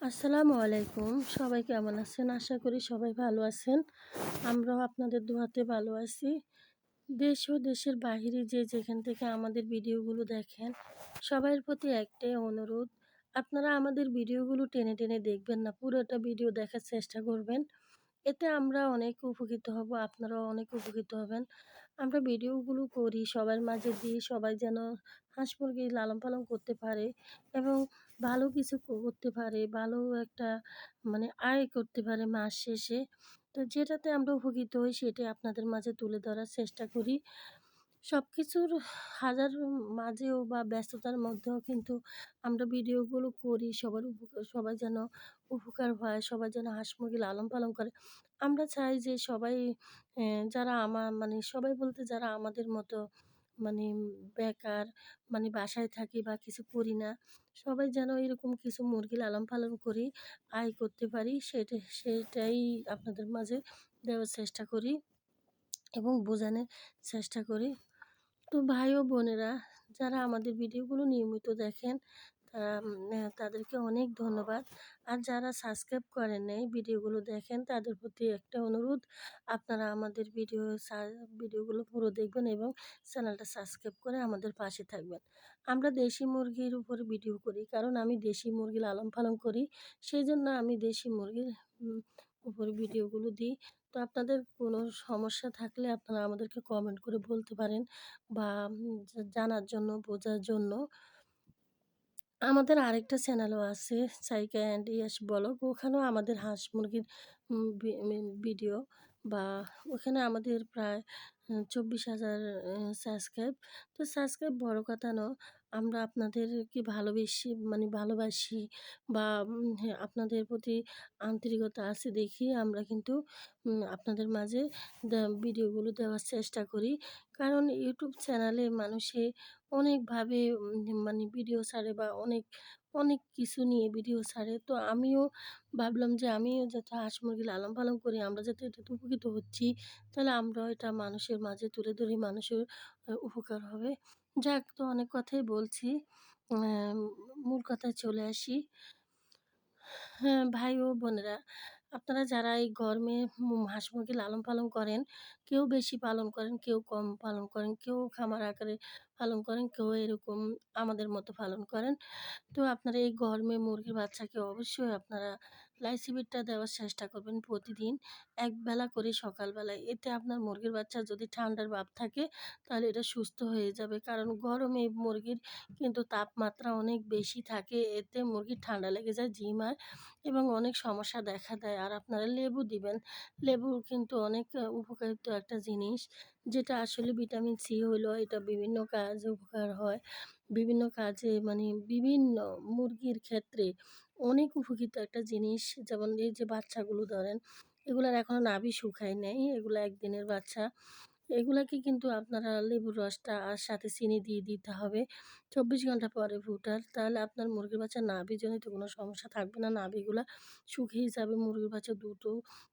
আসসালামু আলাইকুম। সবাই কেমন আছেন? আশা করি সবাই ভালো আছেন। আমরাও আপনাদের দোয়াতে ভালো আছি। দেশ ও দেশের বাহিরে যে যেখান থেকে আমাদের ভিডিওগুলো দেখেন সবার প্রতি একটাই অনুরোধ, আপনারা আমাদের ভিডিওগুলো টেনে টেনে দেখবেন না, পুরোটা ভিডিও দেখার চেষ্টা করবেন। এতে আমরা অনেক উপকৃত হব, আপনারাও অনেক উপকৃত হবেন। আমরা ভিডিওগুলো করি, সবার মাঝে দিই, সবাই যেন হাঁস মুরগি লালন পালন করতে পারে এবং ভালো কিছু করতে পারে, ভালো একটা মানে আয় করতে পারে মাস শেষে। তো যেটাতে আমরা উপকৃত হই সেটাই আপনাদের মাঝে তুলে ধরার চেষ্টা করি। সব কিছুর হাজার মাঝেও বা ব্যস্ততার মধ্যেও কিন্তু আমরা ভিডিওগুলো করি, সবার উপকার, সবাই যেন উপকার হয়, সবাই যেন হাঁস মুরগি লালন পালন করে। আমরা চাই যে সবাই যারা আমার মানে সবাই বলতে যারা আমাদের মতো মানে বেকার মানে বাসায় থাকি বা কিছু করি না, সবাই যেন এরকম কিছু মুরগি লালন পালন করি, আয় করতে পারি, সেটা, সেটাই আপনাদের মাঝে দেওয়ার চেষ্টা করি এবং বোঝানোর চেষ্টা করি। তো ভাই ও বোনেরা, যারা আমাদের ভিডিওগুলো নিয়মিত দেখেন তারা তাদেরকে অনেক ধন্যবাদ। আর যারা সাবস্ক্রাইব করেন নাই ভিডিওগুলো দেখেন, তাদের প্রতি একটা অনুরোধ, আপনারা আমাদের ভিডিও ভিডিওগুলো পুরো দেখবেন এবং চ্যানেলটা সাবস্ক্রাইব করে আমাদের পাশে থাকবেন। আমরা দেশি মুরগির উপরে ভিডিও করি, কারণ আমি দেশি মুরগি লালন পালন করি সেই জন্য আমি দেশি মুরগির উপরে ভিডিওগুলো দিই। তো আপনাদের কোনো সমস্যা থাকলে আপনারা আমাদেরকে কমেন্ট করে বলতে পারেন বা জানার জন্য, বোঝার জন্য। আমাদের আরেকটা চ্যানেলও আছে সাইকা অ্যান্ড ইয়াস ব্লগ ওখানেও আমাদের হাঁস মুরগির ভিডিও বা ওখানে আমাদের প্রায় চব্বিশ হাজার সাবস্ক্রাইব তো সাবস্ক্রাইব বড়ো কথা নয় আমরা আপনাদেরকে ভালোবেসি মানে ভালোবাসি বা হ্যাঁ আপনাদের প্রতি আন্তরিকতা আছে দেখি আমরা কিন্তু আপনাদের মাঝে ভিডিওগুলো দেওয়ার চেষ্টা করি। কারণ ইউটিউব চ্যানেলে মানুষে অনেকভাবে মানে ভিডিও ছাড়ে বা অনেক অনেক কিছু নিয়ে ভিডিও ছাড়ে। তো আমিও ভাবলাম যে আমিও যাতে হাঁস মুরগি লালন পালন করি, আমরা যাতে এটাতে উপকৃত হচ্ছি, তাহলে আমরাও এটা মানুষের মাঝে তুলে ধরি, মানুষের উপকার হবে। যাক, তো অনেক কথাই বলছি। মূল কথায় চলে আসি। হ্যাঁ ভাই ও বোনেরা, আপনারা যারা এই গরমে হাঁস মুরগি লালন পালন করেন কেউ বেশি পালন করেন, কেউ কম পালন করেন, কেউ খামার আকারে পালন করেন, কেউ এরকম আমাদের মতো পালন করেন। তো আপনারা এই গরমে মুরগির বাচ্চাকে অবশ্যই আপনারা লাইসিবিটটা দেওয়ার চেষ্টা করবেন প্রতিদিন। একবেলা করে সকালবেলায়। এতে আপনার মুরগির বাচ্চা যদি ঠান্ডার ভাব থাকে, তাহলে এটা সুস্থ হয়ে যাবে। কারণ গরমে মুরগির কিন্তু তাপমাত্রা অনেক বেশি থাকে। এতে মুরগির ঠান্ডা লেগে যায় জিম জিমার এবং অনেক সমস্যা দেখা দেয়। আর আপনারা লেবু দিবেন। লেবু কিন্তু অনেক উপকারিত একটা জিনিস যেটা আসলে ভিটামিন সি হলো এটা বিভিন্ন কাজে উপকার হয়। বিভিন্ন কাজে মানে বিভিন্ন মুরগির ক্ষেত্রে অনেক উপকৃত একটা জিনিস। যেমন এই যে বাচ্চাগুলো ধরেন, এগুলার এখনও নাভি শুকায় নেই, এগুলো একদিনের বাচ্চা। এগুলাকে কিন্তু আপনারা লেবুর রসটা আর সাথে চিনি দিয়ে দিতে হবে। চব্বিশ ঘণ্টা পরে ফুটার তাহলে আপনার মুরগির বাচ্চা নাভিজনিত কোনো সমস্যা থাকবে না। নাভিগুলা শুকিয়ে যাবে, মুরগির বাচ্চা দ্রুত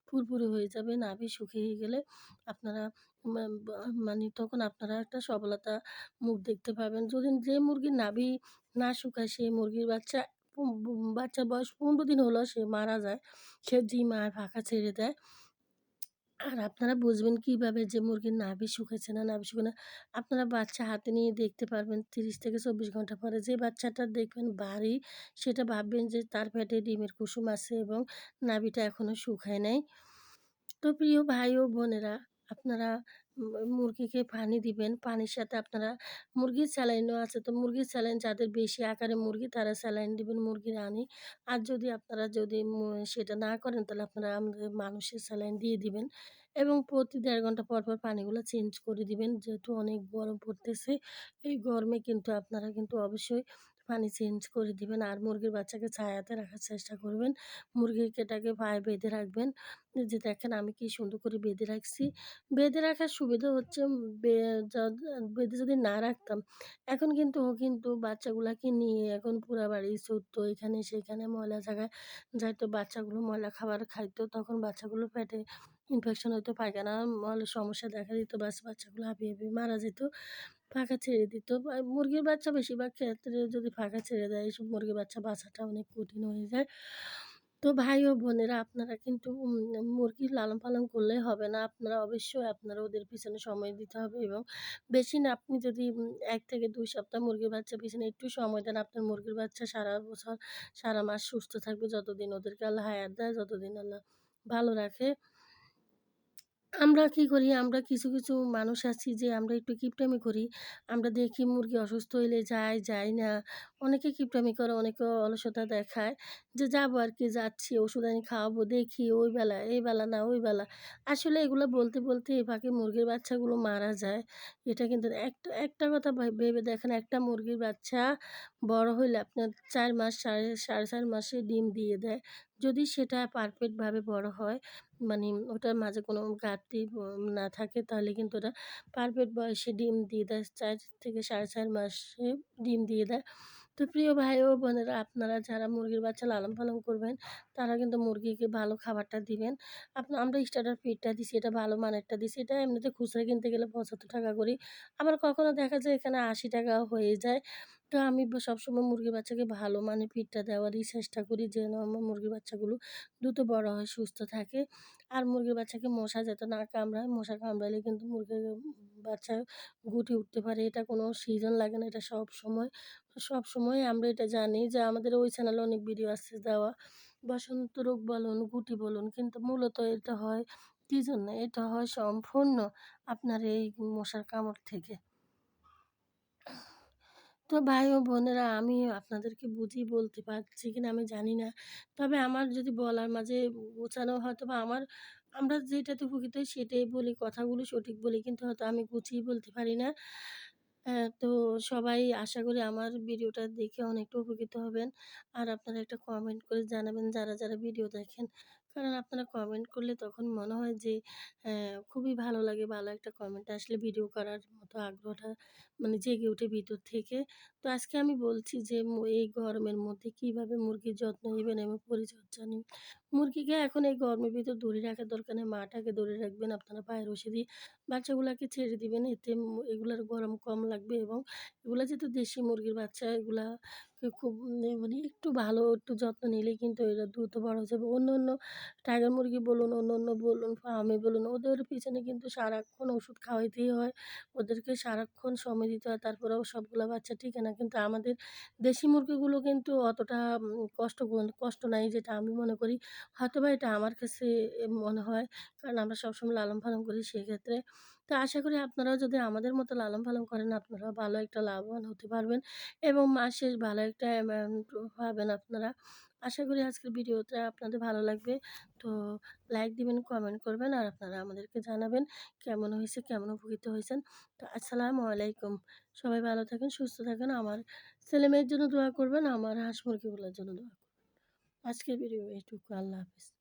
ফুরফুরে হয়ে যাবে, নাভি শুকিয়ে গেলে আপনারা মানে তখন আপনারা একটা সফলতা মুখ দেখতে পাবেন। যদি যে মুরগির নাভি না শুকায় সেই মুরগির বাচ্চা বাচ্চার বয়স পনেরো দিন হলো সে মারা যায়, সে জিমায় ফাঁকা ছেড়ে দেয়। আর আপনারা বুঝবেন কীভাবে যে মুরগির নাভি শুকেছে না, নাভি শুকে না। আপনারা বাচ্চা হাতে নিয়ে দেখতে পারবেন তিরিশ থেকে চব্বিশ ঘণ্টা পরে। যে বাচ্চাটা দেখবেন বাড়ি, সেটা ভাববেন যে তার পেটে ডিমের কুসুম আছে এবং নাভিটা এখনও শুকায় নাই। তো প্রিয় ভাই ও বোনেরা, আপনারা মুরগিকে পানি দিবেন। পানির সাথে আপনারা মুরগির স্যালাইনও আছে। তো মুরগির স্যালাইন যাদের বেশি আকারে মুরগি, তারা স্যালাইন দিবেন মুরগির আনি। আর যদি আপনারা যদি সেটা না করেন, তাহলে আপনারা আমাদের মানুষের স্যালাইন দিয়ে দিবেন এবং প্রতি দেড় ঘণ্টা পর পর পানিগুলো চেঞ্জ করে দিবেন। যেহেতু অনেক গরম পড়তেছে, এই গরমে কিন্তু আপনারা কিন্তু অবশ্যই পানি চেঞ্জ করে দিবেন আর মুরগির বাচ্চাকে ছায়াতে রাখার চেষ্টা করবেন। মুরগির কেটাকে পায়ে বেঁধে রাখবেন। যে দেখেন আমি কি সুন্দর করে বেঁধে রাখছি। বেঁধে রাখার সুবিধা হচ্ছে বেঁধে যদি না রাখতাম, এখন কিন্তু কিন্তু বাচ্চাগুলাকে নিয়ে এখন পুরা বাড়ি ছুটতো এখানে সেখানে ময়লা জায়গায় যাইতো, বাচ্চাগুলো ময়লা খাবার খাইতো, তখন বাচ্চাগুলো পেটে ইনফেকশন হতো পায়খানা সমস্যা দেখা দিত, বাস বাচ্চাগুলো হাঁপিয়ে হাঁপিয়ে মারা যেত। ফাঁকা ছেড়ে দিত। মুরগির বাচ্চা বেশিরভাগ ক্ষেত্রে যদি ফাঁকা ছেড়ে দেয়, এসব মুরগির বাচ্চা বাঁচাটা অনেক কঠিন হয়ে যায়। তো ভাই ও বোনেরা, আপনারা কিন্তু, উম মুরগির লালন পালন করলে হবে না। আপনারা অবশ্যই আপনারা ওদের পিছনে সময় দিতে হবে এবং বেশি না, আপনি যদি এক থেকে দুই সপ্তাহ মুরগির বাচ্চা পিছনে একটু সময় দেন, আপনার মুরগির বাচ্চা সারা বছর, সারা মাস সুস্থ থাকবে যতদিন ওদেরকে আল্লাহ হায়াত দেয়, যতদিন আল্লাহ ভালো রাখে। আমরা কি করি আমরা কিছু, কিছু মানুষ আছি যে আমরা একটু কিপটামি করি। আমরা দেখি মুরগি অসুস্থ হইলে যায় যাই না। অনেকে কিপটামি করে, অনেকে অলসতা দেখায় যে যাব আর কি যাচ্ছি ওষুধ আনি খাওয়াবো, দেখি ওই বেলা, এই বেলা না ওই বেলা। আসলে এগুলো বলতে, বলতে এই ফাঁকে মুরগির বাচ্চাগুলো মারা যায়। এটা কিন্তু একটা একটা কথা ভেবে দেখেন একটা মুরগির বাচ্চা বড় হইলে আপনার চার মাস সাড়ে, সাড়ে চার মাসে ডিম দিয়ে দেয়। যদি সেটা পারফেক্টভাবে বড় হয় মানে ওটার মাঝে কোনো ঘাটতি না থাকে, তাহলে কিন্তু ওটা পারফেক্ট বয়সে ডিম দিয়ে দেয়। চার থেকে ৪.৫ মাসে ডিম দিয়ে দেয়। তো প্রিয় ভাই ও বোনেরা আপনারা যারা মুরগির বাচ্চা লালন পালন করবেন তারা কিন্তু মুরগিকে ভালো খাবারটা দিবেন। আপনা আমরা স্টার্টার ফিডটা দিছি এটা ভালো মানেরটা দিছি। এটা এমনিতে খুচরা কিনতে গেলে পঁচাত্তর টাকা করি আবার কখনো দেখা যায় এখানে ৳৮০ হয়ে যায়। তো আমি সবসময় মুরগির বাচ্চাকে ভালো মানে ফিডটা দেওয়ারই চেষ্টা করি যেন আমার মুরগির বাচ্চাগুলো দ্রুত বড় হয়, সুস্থ থাকে। আর মুরগির বাচ্চাকে মশা যাতে না কামড়ায়, মশা কামড়ালে কিন্তু মুরগির বাচ্চা গুটি উঠতে পারে। এটা কোনো সিজন লাগে না, এটা সবসময়। সবসময় আমরা এটা জানি যে আমাদের ওই চ্যানেলে অনেক ভিডিও আছে দেওয়া। বসন্ত রোগ বলুন, গুটি বলুন কিন্তু মূলত এটা হয় কী জন্য? এটা হয় সম্পূর্ণ আপনার এই মশার কামড় থেকে। তো ভাই ও বোনেরা আমি আপনাদেরকে বুঝিয়ে বলতে পারছি কিনা আমি জানি না। তবে আমার যদি বলার মাঝে গোছানো হয়তো বা আমার আমরা যেটাতে উপকৃত সেটাই বলি, কথাগুলো সঠিক বলি কিন্তু হয়তো আমি গুছিয়ে বলতে পারি না। তো সবাই আশা করি আমার ভিডিওটা দেখে অনেকটা উপকৃত হবেন। আর আপনারা একটা কমেন্ট করে জানাবেন যারা, যারা ভিডিও দেখেন। কারণ আপনারা কমেন্ট করলে তখন মনে হয় যে অ্যা খুবই ভালো লাগে। ভালো একটা কমেন্ট আসলে ভিডিও করার মতো আগ্রহটা মানে জেগে ওঠে ভিতর থেকে। তো আজকে আমি বলছি যে এই গরমের মধ্যে কীভাবে মুরগির যত্ন নিবেন এবং পরিচর্যা নিবেন। মুরগিকে এখন এই গরমের ভিতর ধরে রাখার দরকার নেই। মাটাকে ধরে রাখবেন, আপনারা পায়ের রশি দিয়ে। বাচ্চাগুলাকে ছেড়ে দিবেন। এতে এগুলার গরম কম লাগবে এবং এগুলো যেহেতু দেশি মুরগির বাচ্চা এগুলাকে খুব মানে একটু ভালো একটু যত্ন নিলেই কিন্তু এরা দ্রুত বড় হয়ে যাবে। অন্য, অন্য টাইগার মুরগি বলুন, অন্য, অন্য বলুন, ফার্মে বলুন ওদের পিছনে কিন্তু সারাক্ষণ ওষুধ খাওয়াইতেই হয়। ওদেরকে সারাক্ষণ সময় দিতে হয়। তারপরেও সবগুলো বাচ্চা টিকে না। কিন্তু আমাদের দেশি মুরগিগুলো কিন্তু অতটা কষ্ট কষ্ট নাই যেটা আমি মনে করি। হয়তো বা এটা আমার কাছে মনে হয়। কারণ আমরা সবসময় লালন পালন করি সেক্ষেত্রে। তো আশা করি আপনারাও যদি আমাদের মতো লালন পালন করেন আপনারাও ভালো একটা লাভবান হতে পারবেন এবং মাস শেষ ভালো একটা অ্যামাউন্ট পাবেন আপনারা। আশা করি আজকের ভিডিওটা আপনাদের ভালো লাগবে। তো লাইক দিবেন, কমেন্ট করবেন আর আপনারা আমাদেরকে জানাবেন কেমন হয়েছে, কেমন উপকৃত হয়েছেন। তো আসসালামু আলাইকুম। সবাই ভালো থাকেন, সুস্থ থাকেন। আমার ছেলেমেয়ের জন্য দোয়া করবেন, আমার হাঁস মুরগিগুলোর জন্য দোয়া করবেন। আজকের ভিডিও এইটুকু। আল্লাহ হাফেজ।